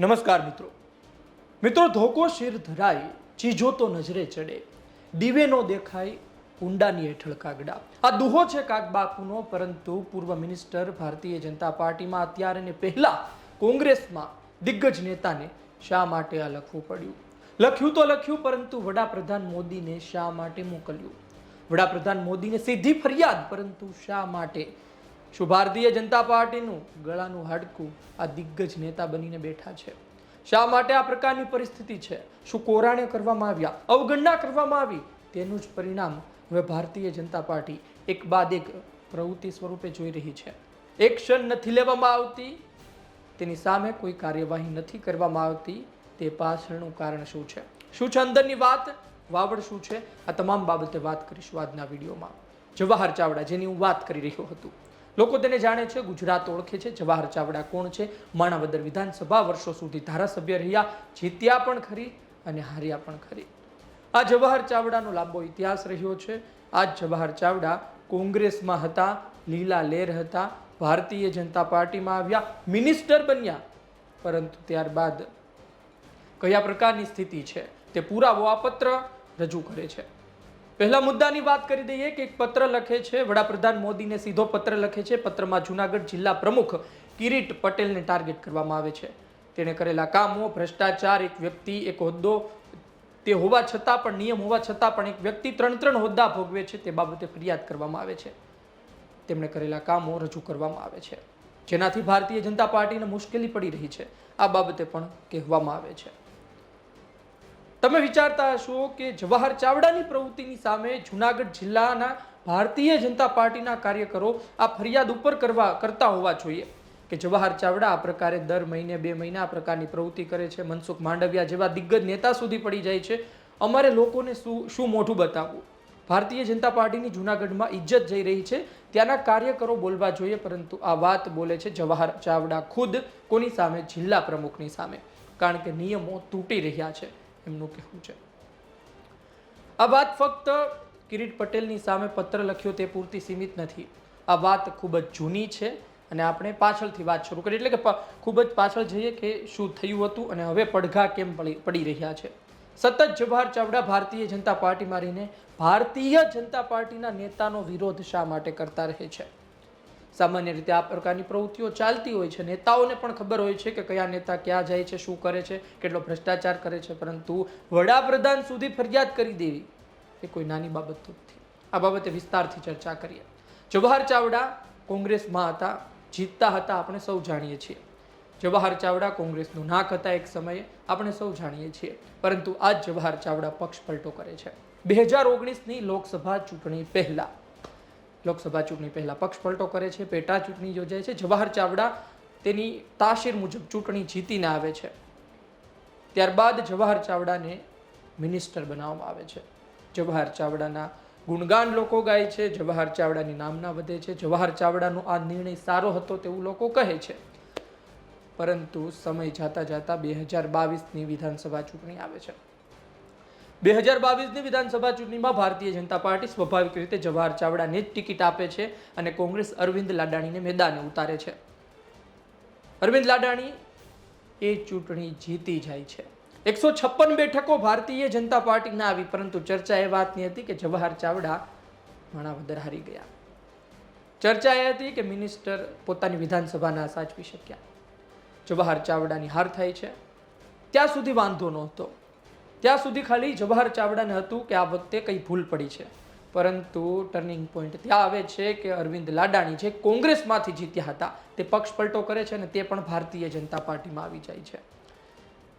નમસ્કાર મિત્રો. મિત્રો, ધોકો શિર ધરાય ચીજો તો નજરે ચડે. દીવે નો દેખાય કુંડાની હેઠળ કાગડા. આ દુહો છે કાગબાપુનો પરંતુ પૂર્વ મિનિસ્ટર ભારતીય જનતા પાર્ટીમાં અત્યારે ને પહેલા કોંગ્રેસમાં દિગ્ગજ નેતાને શા માટે આ લખવું પડ્યું? લખ્યું તો લખ્યું, પરંતુ વડાપ્રધાન મોદીને શા માટે મોકલ્યું? વડાપ્રધાન મોદીને સીધી ફરિયાદ, પરંતુ શા માટે શું ભારતીય જનતા પાર્ટીનું ગળાનું હાડકું આ દિગ્ગજ નેતા બનીને બેઠા છે. શા માટે આ પ્રકારની પરિસ્થિતિ છે? શું કોરાણે કરવામાં આવ્યા? અવગણના કરવામાં આવી? તેનું જ પરિણામ હવે ભારતીય જનતા પાર્ટી એક બાદ એક પ્રવૃત્તિ સ્વરૂપે જોઈ રહી છે. એક્શન નથી લેવામાં આવતી, તેની સામે કોઈ કાર્યવાહી નથી કરવામાં આવતી, તે પાછળનું કારણ શું છે? શું છે અંદરની વાત? વાવડ શું છે? આ તમામ બાબતે વાત કરીશું આજના વિડીયોમાં. જવાહર ચાવડા જેની હું વાત કરી રહ્યો હતો. લોકો તેને જાણે છે, ગુજરાત ઓળખે છે, જવાહર ચાવડા કોણ છે? માણાવદર વિધાનસભા વર્ષો સુધી ધારાસભ્ય રહ્યા, જીત્યા પણ ખરી અને હાર્યા પણ ખરી. આ જવાહર ચાવડાનો લાંબો ઇતિહાસ રહ્યો છે. આ જવાહર ચાવડા કોંગ્રેસમાં હતા, લીલા લેર હતા, ભારતીય જનતા પાર્ટીમાં આવ્યા, મિનિસ્ટર બન્યા. પરંતુ ત્યારબાદ કયા પ્રકારની સ્થિતિ છે તે પુરાવો આ પત્ર રજૂ કરે છે. પહેલા મુદ્દાની વાત કરી દઈએ કે એક પત્ર લખે છે, વડાપ્રધાન મોદીને સીધો પત્ર લખે છે. પત્રમાં જુનાગઢ જિલ્લા પ્રમુખ કિરીટ પટેલને ટાર્ગેટ કરવામાં આવે છે. તેણે કરેલા કામો, ભ્રષ્ટાચાર, એક વ્યક્તિ, એક હોદ્દો, તે હોવા છતાં પણ, નિયમ હોવા છતાં પણ એક વ્યક્તિ ત્રણ ત્રણ હોદ્દા ભોગવે છે તે બાબતે ફરિયાદ કરવામાં આવે છે. તેમણે કરેલા કામો રજૂ કરવામાં આવે છે. જેનાથી ભારતીય જનતા પાર્ટીને મુશ્કેલી પડી રહી છે. આ બાબતે પણ કહેવામાં આવે છે. તમે વિચારતા હશો કે જવાહર ચાવડાની પ્રવૃત્તિની સામે જુનાગઢ જિલ્લાના ભારતીય જનતા પાર્ટીના કાર્યકરો આ ફરિયાદ ઉપર કરવા, કરતા હોવા જોઈએ. કે જવાહર ચાવડા આ પ્રકારે દર મહિને, બે મહિના આ પ્રકારની પ્રવૃત્તિ કરે છે, મનસુખ માંડવિયા જેવા દિગ્ગજ નેતા સુધી પડી જાય છે. અમારે લોકોને શું શું મોઢું બતાવવું? ભારતીય જનતા પાર્ટીની જુનાગઢમાં ઇજ્જત જઈ રહી છે, ત્યાંના કાર્યકરો બોલવા જોઈએ, પરંતુ આ વાત બોલે છે જવાહર ચાવડા ખુદ કોની સામે? જિલ્લા પ્રમુખની સામે. કારણ કે નિયમો તૂટી રહ્યા છે. એમનું કહેવું છે. આ વાત ફક્ત કિરીટ પટેલની સામે પત્ર લખ્યો તે પૂરતી સીમિત નથી. આ વાત ખૂબ જ જૂની છે અને આપણે પાછળથી વાત શરૂ કરી. એટલે કે ખૂબ જ પાછળ જઈએ કે શું થયું હતું અને હવે પડઘા કેમ પડી રહ્યા છે. સતત જવાહર ચાવડા ભારતીય જનતા પાર્ટીમાં રહીને ભારતીય જનતા પાર્ટીના નેતાનો વિરોધ શા માટે કરતા રહે છે? સામાન્ય રીતે આ પ્રકારની પ્રવૃત્તિઓ ચાલતી હોય છે. નેતાઓને પણ ખબર હોય છે કે કયા નેતા ક્યાં જાય છે, શું કરે છે, કેટલો ભ્રષ્ટાચાર કરે છે. પરંતુ વડાપ્રધાન સુધી ફરિયાદ કરી દેવી એ કોઈ નાની બાબત તો નથી. આ બાબતે વિસ્તારથી ચર્ચા કરીએ. જવાહર ચાવડા કોંગ્રેસમાં હતા, જીતતા હતા આપણે સૌ જાણીએ છીએ. જવાહર ચાવડા કોંગ્રેસનું નાક હતા એક સમયે, આપણે સૌ જાણીએ છીએ. પરંતુ આજ જવાહર ચાવડા પક્ષ પલટો કરે છે. બે હજાર ઓગણીસની લોકસભા ચૂંટણી પહેલા લોકસભા ચૂંટણી પહેલા પક્ષ પલટો કરે છે, પેટા ચૂંટણી યોજાય છે. જવાહર ચાવડા તેની તાસીર મુજબ ચૂંટણી જીતીને આવે છે. ત્યારબાદ જવાહર ચાવડાને મિનિસ્ટર બનાવવામાં આવે છે. જવાહર ચાવડાના ગુણગાન લોકો ગાય છે, જવાહર ચાવડાની નામના વધે છે. જવાહર ચાવડાનો આ નિર્ણય સારો હતો તેવું લોકો કહે છે. પરંતુ સમય જાતા જાતા બે હજાર બાવીસની વિધાનસભા ચૂંટણી આવે છે. બે હજાર બાવીસની વિધાનસભા ચૂંટણીમાં ભારતીય જનતા પાર્ટી સ્વાભાવિક રીતે જવાહર ચાવડાને જ ટિકિટ આપે છે અને કોંગ્રેસ અરવિંદ લાડાણીને મેદાને ઉતારે છે. અરવિંદ લાડાણી એ ચૂંટણી જીતી જાય છે. એકસો છપ્પન બેઠકો ભારતીય જનતા પાર્ટીના આવી, પરંતુ ચર્ચા એ વાતની હતી કે જવાહર ચાવડા માણાવદર હારી ગયા. ચર્ચા એ હતી કે મિનિસ્ટર પોતાની વિધાનસભાના સાચવી શક્યા. જવાહર ચાવડાની હાર થાય છે. ત્યાં સુધી વાંધો નહોતો. ત્યાં સુધી ખાલી જવાહર ચાવડાને હતું કે આ વખતે કંઈ ભૂલ પડી છે. પરંતુ ટર્નિંગ પોઈન્ટ ત્યાં આવે છે કે અરવિંદ લાડાણી જે કોંગ્રેસમાંથી જીત્યા હતા, તે પક્ષ પલટો કરે છે અને તે પણ ભારતીય જનતા પાર્ટીમાં આવી જાય છે.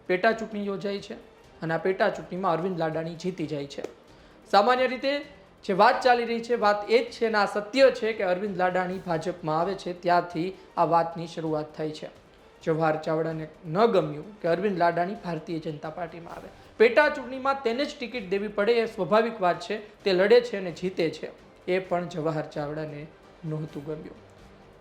પેટા ચૂંટણી યોજાય છે અને આ પેટા ચૂંટણીમાં અરવિંદ લાડાણી જીતી જાય છે. સામાન્ય રીતે જે વાત ચાલી રહી છે, વાત એ જ છે અને આ સત્ય છે કે અરવિંદ લાડાણી ભાજપમાં આવે છે, ત્યાંથી આ વાતની શરૂઆત થઈ છે. જવાહર ચાવડાને ન ગમ્યું કે અરવિંદ લાડાણી ભારતીય જનતા પાર્ટીમાં આવે. પેટા ચૂંટણીમાં તેને જ ટિકિટ દેવી પડે એ સ્વાભાવિક વાત છે. તે લડે છે અને જીતે છે. એ પણ જવાહર ચાવડાને નહોતું ગમ્યું.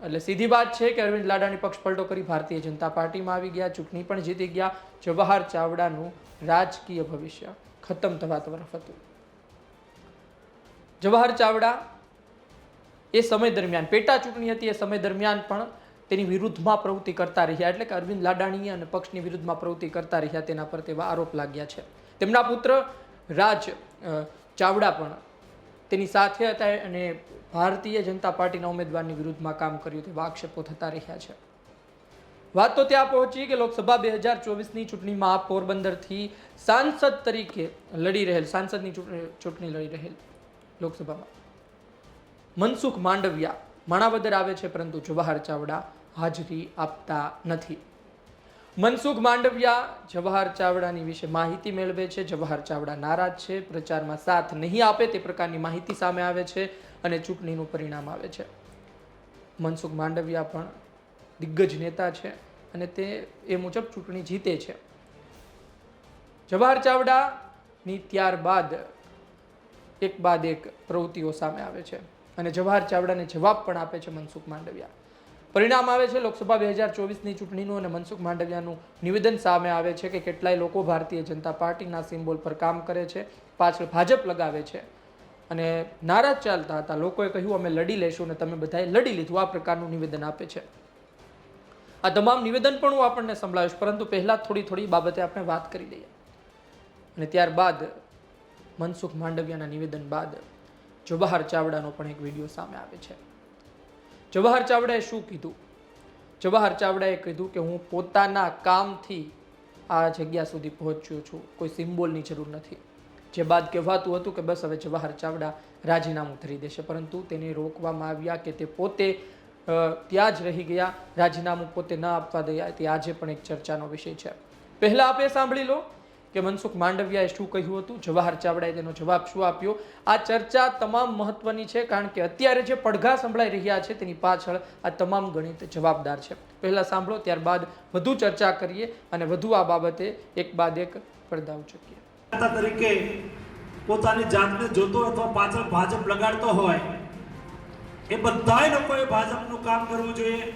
એટલે સીધી વાત છે કે અરવિંદ લાડાણી પક્ષ પલટો કરી ભારતીય જનતા પાર્ટીમાં આવી ગયા, ચૂંટણી પણ જીતી ગયા. જવાહર ચાવડાનું રાજકીય ભવિષ્ય ખતમ થવા તરફ હતું. જવાહર ચાવડા એ સમય દરમિયાન, પેટા ચૂંટણી હતી એ સમય દરમિયાન પણ તેની વિરુદ્ધમાં પ્રવૃત્તિ કરતા રહ્યા. એટલે કે અરવિંદ લાડાણી અને પક્ષની વિરુદ્ધમાં પ્રવૃત્તિ કરતા રહ્યા તેના પર તેવા આરોપ લાગ્યા છે. તેમના પુત્ર રાજ ચાવડા પણ તેની સાથે હતા અને ભારતીય જનતા પાર્ટીના ઉમેદવારની વિરુદ્ધમાં કામ કર્યું તેવા આક્ષેપો થતા રહ્યા છે. વાત તો ત્યાં પહોંચી કે લોકસભા બે હજાર ચોવીસની ચૂંટણીમાં પોરબંદરથી સાંસદ તરીકે લડી રહેલ, સાંસદની ચૂંટણી ચૂંટણી લડી રહેલ લોકસભામાં. મનસુખ માંડવિયા માણાવદર આવે છે, પરંતુ જવાહર ચાવડા હાજરી આપતા નથી. મનસુખ માંડવિયા જવાહર ચાવડાની વિશે માહિતી મેળવે છે. જવાહર ચાવડા નારાજ છે. પ્રચારમાં સાથ નહીં આપે તે પ્રકારની માહિતી સામે આવે છે અને ચૂંટણીનું પરિણામ આવે છે. મનસુખ માંડવિયા પણ દિગ્ગજ નેતા છે અને તે એ મુજબ ચૂંટણી જીતે છે. જવાહર ચાવડાની ત્યારબાદ એક બાદ એક પ્રવૃત્તિઓ સામે આવે છે અને જવાહર ચાવડાને જવાબ પણ આપે છે મનસુખ માંડવિયા. પરિણામ આવે છે, લોકસભા બે હજાર ચોવીસની ચૂંટણીનું અને મનસુખ માંડવિયાનું નિવેદન સામે આવે છે કે કેટલાય લોકો ભારતીય જનતા પાર્ટીના સિમ્બોલ પર કામ કરે છે, પાછળ ભાજપ લગાવે છે. અને નારાજ ચાલતા હતા. લોકોએ કહ્યું, અમે લડી લેશું અને તમે બધાએ લડી લીધું. આ પ્રકારનું નિવેદન આપે છે. આ તમામ નિવેદન પણ હું આપણને સંભળાવીશ, પરંતુ પહેલાં થોડી થોડી બાબતે આપણે વાત કરી લઈએ. અને ત્યારબાદ મનસુખ માંડવિયાના નિવેદન બાદ જવાહર ચાવડાનો પણ એક વીડિયો સામે આવે છે. જવાહર ચાવડાએ શું કીધું? જવાહર ચાવડાએ કીધું કે હું પોતાના કામથી આ જગ્યા સુધી પહોંચ્યો છું. કોઈ સિમ્બોલની જરૂર નથી. જે બાદ કહેવાતું હતું કે બસ હવે જવાહર ચાવડા રાજીનામું ધરી દેશે. પરંતુ તેને રોકવામાં આવ્યા કે તે પોતે ત્યાં જ રહી ગયા. રાજીનામું પોતે ન આપવા દયા. તે આજે પણ એક ચર્ચાનો વિષય છે. પહેલાં આપે સાંભળી લો. કે મનસુખ માંડવિયાએ શું કહ્યું હતું? જવાહર ચાવડાએ તેનો જવાબ શું આપ્યો? આ ચર્ચા તમામ મહત્વની છે, કારણ કે અત્યારે જે પડઘા સંભળાઈ રહ્યા છે, તેની પાછળ આ તમામ ગણિત જવાબદાર છે. પહેલાં સાંભળો, ત્યારબાદ વધુ ચર્ચા કરીએ અને વધુ આ બાબતે એક બાદ એક પડદાવ ચૂકીએ. તરીકે પોતાની જાતને જોતો અથવા પાછળ ભાજપ લગાડતો હોય, એ બધાય લોકોએ ભાજપનું કામ કરવું જોઈએ.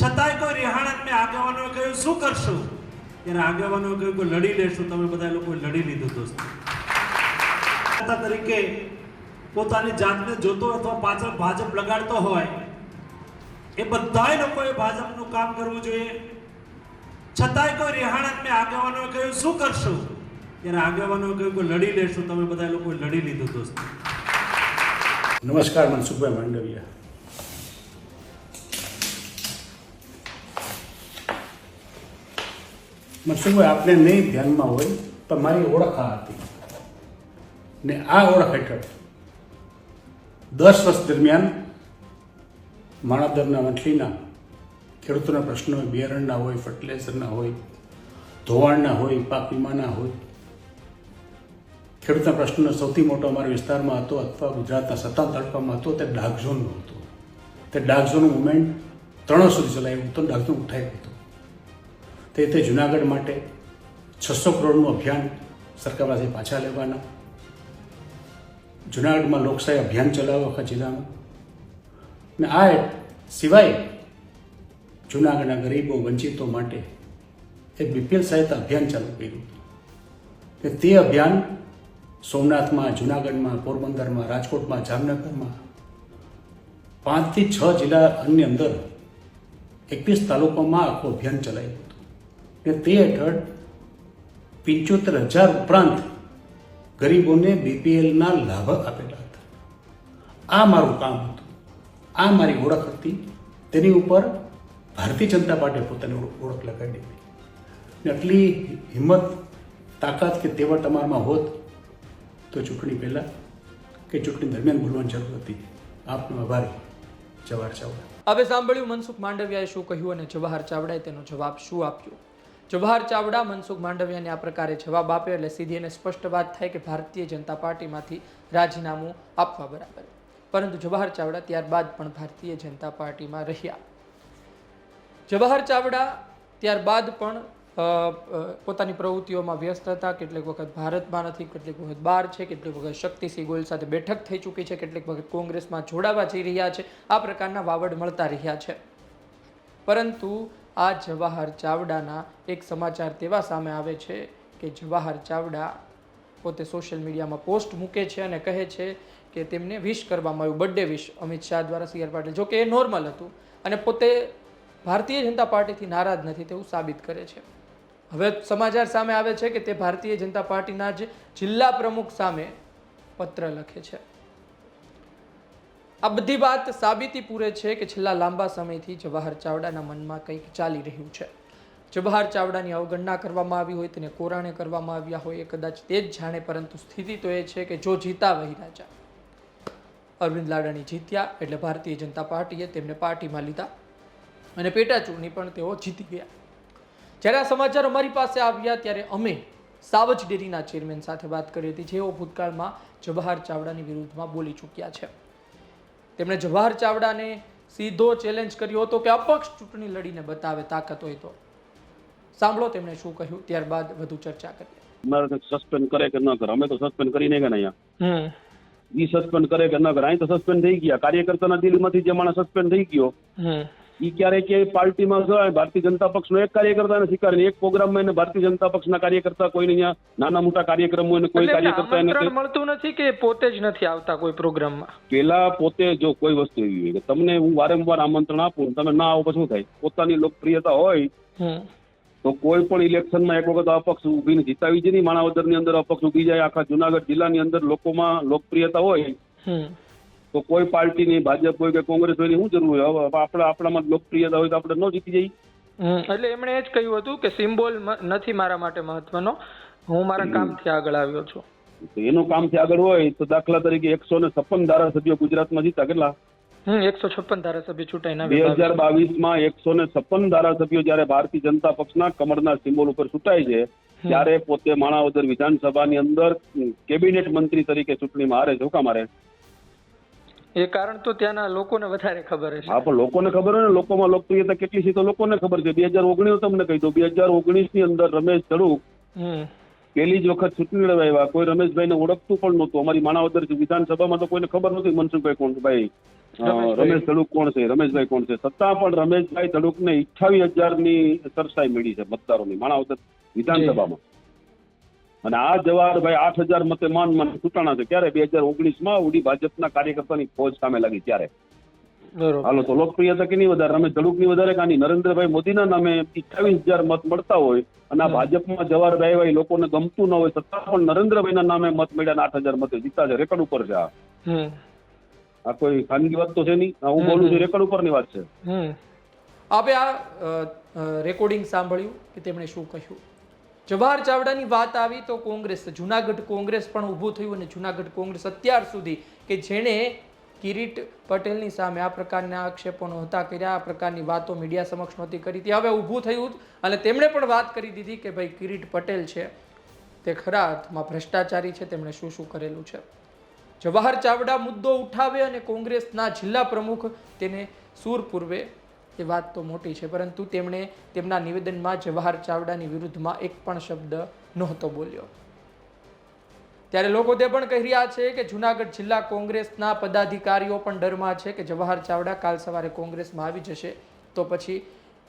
છતાંય કોઈ રિહાણા આગેવાનો કહ્યું, શું કરશું? ત્યારે આગેવાનો કહ્યું કે લડી લેશું, તમે બધા લોકોએ લડી લીધું દોસ્તો તરીકે પોતાની જાતને જોતો અથવા પાછળ ભાજપ લગાડતો હોય, એ બધાય લોકોએ ભાજપનું કામ કરવું જોઈએ. છતાંય કોઈ રિહાણા મેં આગેવાનોએ કહ્યું, શું કરશું? ત્યારે આગેવાનોએ કહ્યું કે લડી લેશું, તમે બધા લોકોએ લડી લીધું દોસ્તો નમસ્કાર મનસુખભાઈ માંડવિયા. મનસુખભાઈ આપને નહીં ધ્યાનમાં હોય, પણ મારી ઓળખ આ હતી. ને આ ઓળખ હેઠળ દસ વર્ષ દરમિયાન માણાદરના વંથલીના ખેડૂતોના પ્રશ્નો હોય, બિયારણના હોય ફર્ટિલાઇઝરના હોય, ધોવાણના હોય, પાક વીમાના હોય, ખેડૂતના પ્રશ્નનો સૌથી મોટો અમારા વિસ્તારમાં હતો અથવા ગુજરાતના સત્તા તાલુકામાં હતો, તે ડાઘઝોનનો હતો. તે ડાક ઝોનનું મુવમેન્ટ ત્રણ સુધી ચલાવ્યું, તો ડાક ઝોન ઉઠાવ્યું હતું. તે તે જુનાગઢ માટે છસો કરોડનું અભિયાન સરકાર પાસે પાછા લેવાના. જુનાગઢમાં લોકશાહી અભિયાન ચલાવવા આખા જિલ્લામાં. ને આ સિવાય જુનાગઢના ગરીબો વંચિતો માટે એક બીપીએલ સહાયતા અભિયાન ચાલુ કર્યું. કે તે અભિયાન સોમનાથમાં, જુનાગઢમાં, પોરબંદરમાં, રાજકોટમાં, જામનગરમાં પાંચથી છ જિલ્લાની અંદર એકવીસ તાલુકામાં આખું અભિયાન ચલાવ્યું. ને તે હેઠળ પંચોતેર હજાર ઉપરાંત ગરીબોને બીપીએલના લાભ આપેલા હતા. આ મારું કામ હતું. આ મારી ઓળખ હતી. તેની ઉપર ભારતીય જનતા પાર્ટીએ પોતાની ઓળખ લગાવી ને આટલી હિંમત, તાકાત કે તેવા તમારામાં હોત તો ચૂંટણી પહેલાં કે ચૂંટણી દરમિયાન બોલવાની જરૂર હતી. આપનો આભારી, જવાહર ચાવડા. હવે સાંભળ્યું મનસુખ માંડવિયાએ શું કહ્યું અને જવાહર ચાવડાએ તેનો જવાબ શું આપ્યો? જવાહર ચાવડા, મનસુખ માંડવિયાને આ પ્રકારે જવાબ આપ્યો એટલે સીધી અને સ્પષ્ટ વાત થાય કે ભારતીય જનતા પાર્ટીમાંથી રાજીનામું આપવા બરાબર. પરંતુ જવાહર ચાવડા ત્યારબાદ પણ ભારતીય જનતા પાર્ટીમાં રહ્યા. જવાહર ચાવડા ત્યારબાદ પણ પોતાની પ્રવૃત્તિઓમાં વ્યસ્ત હતા. કેટલીક વખત ભારતમાં નથી, કેટલીક વખત બહાર છે, કેટલીક વખત શક્તિસિંહ ગોયલ સાથે બેઠક થઈ ચૂકી છે, કેટલીક વખત કોંગ્રેસમાં જોડાવા જઈ રહ્યા છે. આ પ્રકારના વાવડ મળતા રહ્યા છે. પરંતુ આ જવાહર ચાવડાના એક સમાચાર તેવા સામે આવે છે કે જવાહર ચાવડા પોતે સોશિયલ મીડિયામાં પોસ્ટ મૂકે છે અને કહે છે કે તેમને વિશ કરવામાં આવ્યું. બર્થડે વિશ અમિત શાહ દ્વારા સી આર પાટીલ. જો કે એ નોર્મલ હતું અને પોતે ભારતીય જનતા પાર્ટીથી નારાજ નથી તેવું સાબિત કરે છે. હવે સમાચાર સામે આવે છે કે તે ભારતીય જનતા પાર્ટીના જ જિલ્લા પ્રમુખ સામે પત્ર લખે છે. આ બધી વાત સાબિતી પૂરે છે કે છેલ્લા લાંબા સમયથી જવાહર ચાવડાના મનમાં કંઈક ચાલી રહ્યું છે. જવાહર ચાવડાની અવગણના કરવામાં આવી હોય, તેને કોરાણે કરવામાં આવ્યા હોય, એ કદાચ તે જ જાણે, પરંતુ સ્થિતિ તો એ છે કે જો જીતા વહી રાજા. અરવિંદ લાડાણી જીત્યા એટલે ભારતીય જનતા પાર્ટીએ તેમને પાર્ટીમાં લીધા અને પેટા પણ તેઓ જીતી ગયા. જ્યારે આ સમાચાર અમારી પાસે આવ્યા ત્યારે અમે સાવજ ડેરીના ચેરમેન સાથે વાત કરી હતી, જેઓ ભૂતકાળમાં જવાહર ચાવડાની વિરુદ્ધમાં બોલી ચૂક્યા છે. તેમણે જવાહર ચાવડાને સીધો ચેલેન્જ કર્યો હતો કે અપક્ષ ચૂંટણી લડીને બતાવે તાકાત હોય તો. સાંભળો તેમણે શું કહ્યું ત્યારબાદ વધુ ચર્ચા કરીએ. મારે સસ્પેન્ડ કરે કે ન કરે? અમે તો સસ્પેન્ડ કરી નહીં ગયા ને અહીંયા. ઈ સસ્પેન્ડ કરે કે ન કરે? અહીં તો સસ્પેન્ડ થઈ ગયા. કાર્યકર્તાના દિલમાંથી જે માણસ સસ્પેન્ડ થઈ ગયો ઈ ક્યારે કે પાર્ટીમાં ભારતીય જનતા પક્ષનો એક કાર્યકર્તાને સ્વીકારે એક પ્રોગ્રામમાં એને ભારતીય જનતા પક્ષના કાર્યકર્તા કોઈને અહીંયા નાના મોટા કાર્યક્રમ હોય કોઈ કાર્યકર્તા એને મળતું નથી કે પોતે જ નથી આવતા કોઈ પ્રોગ્રામમાં? પેલા પોતે જો કોઈ વસ્તુ એવી હોય કે તમને હું વારંવાર આમંત્રણ આપું તમે ના આવો પછી શું થાય? પોતાની લોકપ્રિયતા હોય તો કોઈ પણ ઇલેક્શનમાં એક વખત અપક્ષ ઊભીને જીતાવી છે નહીં. માણાવદરની અંદર અપક્ષ ઊભી જાય આખા જુનાગઢ જિલ્લાની અંદર લોકોમાં લોકપ્રિયતા હોય. તો કોઈ પાર્ટીની ભાજપ હોય કે કોંગ્રેસ હોય શું જરૂર હોય? હવે આપણા આપણામાં લોકપ્રિયતા હોય તો આપણે ન જીતી જઈએ. એટલે એમણે એ જ કહ્યું હતું કે સિમ્બોલ નથી મારા માટે મહત્વનો. હું મારા કામથી આગળ આવ્યો છું. તો એનું કામથી આગળ હોય તો દાખલા તરીકે એકસો ને છપ્પન ધારાસભ્યો ગુજરાતમાં જીતા કેટલા? એકસો છપ્પન ધારાસભ્ય ચૂંટાઈને બે હજાર હજાર બાવીસમાં એકસો ને છપ્પન ધારાસભ્યો જયારે ભારતીય જનતા પક્ષના કમળના સિમ્બોલ ઉપર ચૂંટાય છે ત્યારે પોતે માણાવદર વિધાનસભાની અંદર કેબિનેટ મંત્રી તરીકે ચૂંટણીમાં હારે કામ હારે એ કારણ તો ત્યાંના લોકોને વધારે ખબર હશે. હા પણ લોકોને ખબર હોય ને લોકોમાં લોકપ્રિયતા કેટલી છે તો લોકોને ખબર છે. બે હજાર ઓગણીસ તમને કહી દઉં. બે હજાર ઓગણીસની અંદર રમેશ ધડુક. પહેલી જ વખત ચૂંટણી લડાવ્યા કોઈ રમેશભાઈને ઓળખતું પણ નહોતું. અમારી માણાવદર વિધાનસભામાં તો કોઈને ખબર નહોતી મનસુખભાઈ કોણ ભાઈ રમેશ ધડુક કોણ છે રમેશભાઈ કોણ છે. છતાં પણ રમેશભાઈ ધડુક ને અઠાવીસ હજારની સરસાઈ મળી છે મતદારોની માણાવદર વિધાનસભામાં. અને આ જવાહરભાઈ આઠ હજાર મતે માન માન ચૂંટાણા છે. ક્યારે? બે હજાર ઓગણીસમાં ઉડી ભાજપના કાર્યકર્તાની ફોજ સામે લાગી. ત્યારે હાલો તો લોકપ્રિયતા કેની વધારે? રમેશ ધડુકની વધારે કાની નરેન્દ્રભાઈ મોદીના નામે અઠ્ઠાવીસ હજાર મત મળતા હોય અને આ ભાજપમાં જવાહરભાઈ ભાઈ લોકોને ગમતું ન હોય છતાં પણ નરેન્દ્રભાઈના નામે મત મળ્યા ને આઠ હજાર મતે જીતા છે. રેકર્ડ ઉપર છે આ. કોઈ ખાનગી વાત તો છે નહીં? હું બોલું છું રેકર્ડ ઉપરની વાત છે. આપે આ રેકોર્ડિંગ સાંભળ્યું કે તેમણે શું કહ્યું? જવાહર ચાવડાની વાત આવી તો કોંગ્રેસ, જુનાગઢ કોંગ્રેસ પણ ઊભું થયું અને જુનાગઢ કોંગ્રેસ અત્યાર સુધી કે જેણે કિરીટ પટેલની સામે આ પ્રકારના આક્ષેપો નહોતા કર્યા, આ પ્રકારની વાતો મીડિયા સમક્ષ નહોતી કરી. હતી હવે ઊભું થયું અને તેમણે પણ વાત કરી દીધી કે ભાઈ કિરીટ પટેલ છે, તે ખરા અર્થમાં ભ્રષ્ટાચારી છે, તેમણે શું શું કરેલું છે. જવાહર ચાવડા મુદ્દો ઉઠાવે અને કોંગ્રેસના જિલ્લા પ્રમુખ તેને સૂર પૂર્વે એ વાત તો મોટી છે, પરંતુ તેમણે તેમના નિવેદનમાં જવાહર ચાવડાની વિરુદ્ધમાં એક પણ શબ્દ નહોતો બોલ્યો. ત્યારે લોકો તે પણ કહી રહ્યા છે કે જુનાગઢ જિલ્લા કોંગ્રેસના પદાધિકારીઓ પણ ડરમાં છે કે જવાહર ચાવડા કાલ સવારે કોંગ્રેસમાં આવી જશે, તો પછી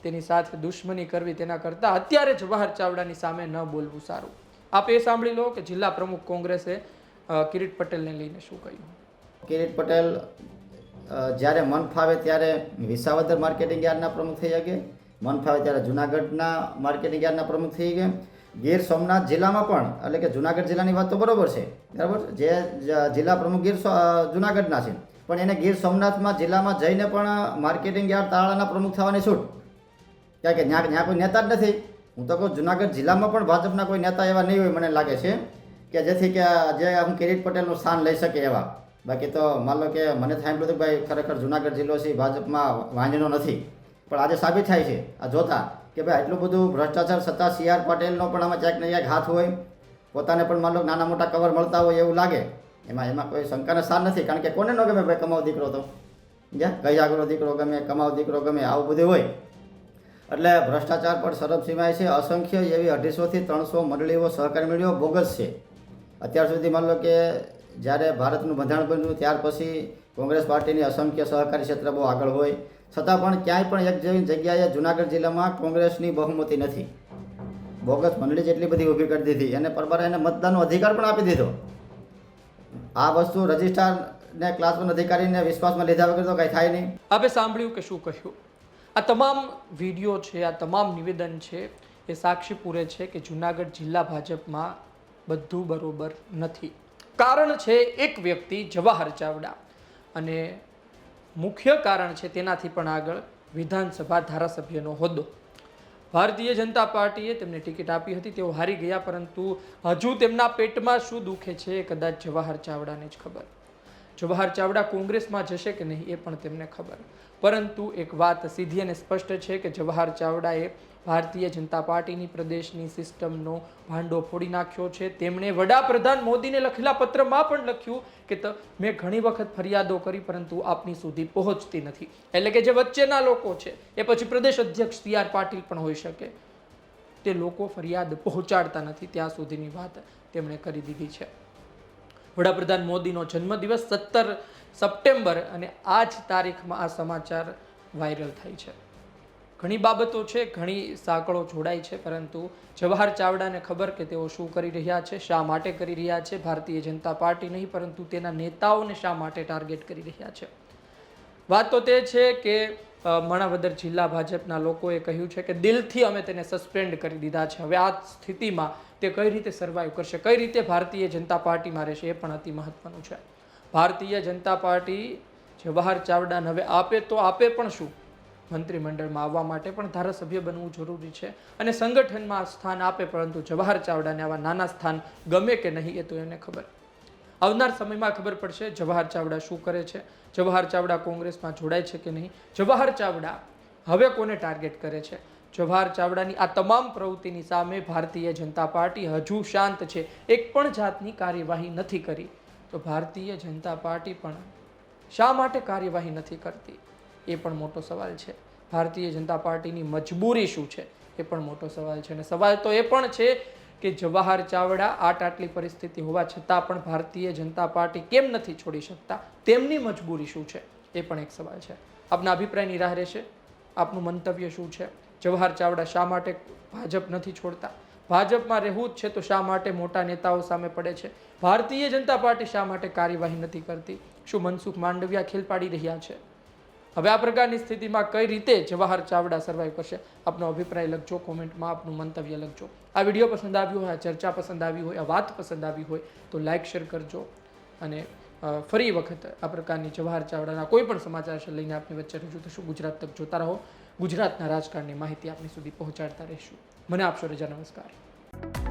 તેની સાથે દુશ્મની કરવી તેના કરતાં અત્યારે જવાહર ચાવડાની સામે ન બોલવું સારું. આપ એ સાંભળી લો કે જિલ્લા પ્રમુખ કોંગ્રેસે કિરીટ પટેલને લઈને શું કહ્યું? કિરીટ પટેલ જ્યારે મન ફાવે ત્યારે વિસાવદર માર્કેટિંગ યાર્ડના પ્રમુખ થઈ શકે, મન ફાવે ત્યારે જુનાગઢના માર્કેટિંગ યાર્ડના પ્રમુખ થઈ ગયા ગીર સોમનાથ જિલ્લામાં પણ, એટલે કે જુનાગઢ જિલ્લાની વાત તો બરોબર છે, બરાબર? જે જિલ્લા પ્રમુખ ગીર જુનાગઢના છે. પણ એને ગીર સોમનાથમાં જિલ્લામાં જઈને પણ માર્કેટિંગ યાર્ડ તાળાના પ્રમુખ થવાની છૂટ. કારણ કે ત્યાં ત્યાં કોઈ નેતા જ નથી. હું તો કહું, જુનાગઢ જિલ્લામાં પણ ભાજપના કોઈ નેતા એવા નહીં હોય, મને લાગે છે, કે જેથી કે, જે આમ કિરીટ પટેલનું સ્થાન લઈ શકે એવા. બાકી તો માન લો કે મને થાય એમ કે ભાઈ ખરેખર જુનાગઢ જિલ્લો છે ભાજપમાં વાંજનો નથી. પણ આજે સાબિત થાય છે, આ જોતા કે ભાઈ આટલું બધું ભ્રષ્ટાચાર છતાં સી આર પટેલનો પણ આમાં ક્યાંક ને ક્યાંક હાથ હોય, પોતાને પણ માન લો નાના મોટા કવર મળતા હોય એવું લાગે. એમાં એમાં કોઈ શંકાને સાર નથી, કારણ કે કોને ન ગમે ભાઈ કમાવ દીકરો તો? જ્યાં કઈ આગળ દીકરો ગમે, કમાવ દીકરો ગમે, આવું બધું હોય. એટલે ભ્રષ્ટાચાર પર સરબ સીમાય છે, અસંખ્ય એવી અઢીસોથી ત્રણસો મંડળીઓ સહકારી મેળવ્યો, બોગસ છે. અત્યાર સુધી માન લો કે જ્યારે ભારતનું બંધારણ બન્યું, ત્યાર પછી કોંગ્રેસ પાર્ટીની અસંખ્ય સહકારી ક્ષેત્ર બહુ આગળ હોય. છતાં પણ ક્યાંય પણ એક જેવી જગ્યાએ જુનાગઢ જિલ્લામાં કોંગ્રેસની બહુમતી નથી. બોગસ મંડળી જેટલી બધી ઊભી કરી દીધી, એને પરપરા એને મતદાનનો અધિકાર પણ આપી દીધો. આ વસ્તુ રજિસ્ટ્રાર ને ક્લાસ વન અધિકારીને વિશ્વાસમાં લીધા વગર તો કંઈ થાય નહીં. આપે સાંભળ્યું કે શું કહ્યું? આ તમામ વીડિયો છે, આ તમામ નિવેદન છે, એ સાક્ષી પૂરે છે કે જુનાગઢ જિલ્લા ભાજપમાં બધું બરોબર નથી. કારણ છે એક વ્યક્તિ જવાહર ચાવડા. અને મુખ્ય કારણ છે તેનાથી પણ આગળ વિધાનસભા ધારાસભ્યનો હોદ્દો. ભારતીય જનતા પાર્ટીએ તેમને ટિકિટ આપી હતી, તેઓ હારી ગયા, પરંતુ હજુ તેમના પેટમાં શું દુખે છે કદાચ જવાહર ચાવડાને જ ખબર. જવાહર ચાવડા કોંગ્રેસમાં જશે કે નહીં એ પણ તેમને ખબર. પરંતુ એક વાત સીધી અને સ્પષ્ટ છે કે જવાહર ચાવડાએ ભારતીય જનતા પાર્ટીની પ્રદેશની સિસ્ટમનો ભાંડો ફોડી નાખ્યો છે, તેમણે વડાપ્રધાન મોદીને લખેલા પત્રમાં પણ લખ્યું કે મેં ઘણી વખત ફરિયાદો કરી પરંતુ આપની સુધી પહોંચતી નથી. એટલે કે જે વચ્ચેના લોકો છે, એ પછી પ્રદેશ અધ્યક્ષ સી આર પાટીલ પણ હોઈ શકે. તે લોકો ફરિયાદ પહોંચાડતા નથી, ત્યાં સુધીની વાત તેમણે કરી દીધી છે. વડાપ્રધાન મોદીનો જન્મદિવસ સત્તર સપ્ટેમ્બર અને આ જ તારીખમાં આ સમાચાર વાયરલ થાય છે. ઘણી બાબતો છે, ઘણી સાંકળો જોડાય છે, પરંતુ જવાહર ચાવડાને ખબર કે તેઓ શું કરી રહ્યા છે, શા માટે કરી રહ્યા છે, ભારતીય જનતા પાર્ટી નહીં, પરંતુ તેના નેતાઓને શા માટે ટાર્ગેટ કરી રહ્યા છે? વાત તો તે છે કે માણાવદર જિલ્લા ભાજપના લોકોએ કહ્યું છે કે દિલથી અમે તેને સસ્પેન્ડ કરી દીધા છે. હવે આ સ્થિતિમાં તે કઈ રીતે સર્વાઈવ કરશે? કઈ રીતે ભારતીય જનતા પાર્ટીમાં રહેશે? એ પણ અતિ મહત્વનું છે. ભારતીય જનતા પાર્ટી જવાહર ચાવડાને હવે આપે તો આપે પણ શું? મંત્રીમંડળમાં આવવા માટે પણ ધારાસભ્ય બનવું જરૂરી છે અને સંગઠનમાં સ્થાન આપે, પરંતુ જવાહર ચાવડાને આવા નાના સ્થાન ગમે કે નહીં એ તો એને ખબર. આવનાર સમયમાં ખબર પડશે જવાહર ચાવડા શું કરે છે, જવાહર ચાવડા કોંગ્રેસમાં જોડાય છે કે નહીં? જવાહર ચાવડા હવે કોને ટાર્ગેટ કરે છે? જવાહર ચાવડાની આ તમામ પ્રવૃત્તિની સામે ભારતીય જનતા પાર્ટી હજુ શાંત છે, એક પણ જાતની કાર્યવાહી નથી કરી. તો ભારતીય જનતા પાર્ટી પણ શા માટે કાર્યવાહી નથી કરતી? એ પણ મોટો સવાલ છે. ભારતીય જનતા પાર્ટીની મજબૂરી શું છે? એ પણ મોટો સવાલ છે. અને સવાલ તો એ પણ છે કે જવાહર ચાવડા આટ આટલી પરિસ્થિતિ હોવા છતાં પણ ભારતીય જનતા પાર્ટી કેમ નથી છોડી શકતા? તેમની મજબૂરી શું છે? એ પણ એક સવાલ છે. આપના અભિપ્રાયની રાહ રહેશે? આપનું મંતવ્ય શું છે? જવાહર ચાવડા શા માટે ભાજપ નથી છોડતા? ભાજપમાં રહેવું જ છે તો શા માટે મોટા નેતાઓ સામે પડે છે? ભારતીય જનતા પાર્ટી શા માટે કાર્યવાહી નથી કરતી? શું મનસુખ માંડવિયા ખેલ પાડી રહ્યા છે? હવે આ પ્રકારની સ્થિતિમાં કઈ રીતે જવાહર ચાવડા સર્વાઈવ કરશે? આપનો અભિપ્રાય લખજો, કોમેન્ટમાં આપનું મંતવ્ય લખજો. આ વીડિયો પસંદ આવ્યો હોય, આ ચર્ચા પસંદ આવી હોય, આ વાત પસંદ આવી હોય, તો લાઇક શેર કરજો. અને ફરી વખત આ પ્રકારની જવાહર ચાવડાના કોઈ પણ સમાચાર છે, લઈને આપની વચ્ચે રજૂ થશું. ગુજરાત તક જોતા રહો. ગુજરાતના રાજકારણની માહિતી આપની સુધી પહોંચાડતા રહીશું. મને આપશો રજા નમસ્કાર.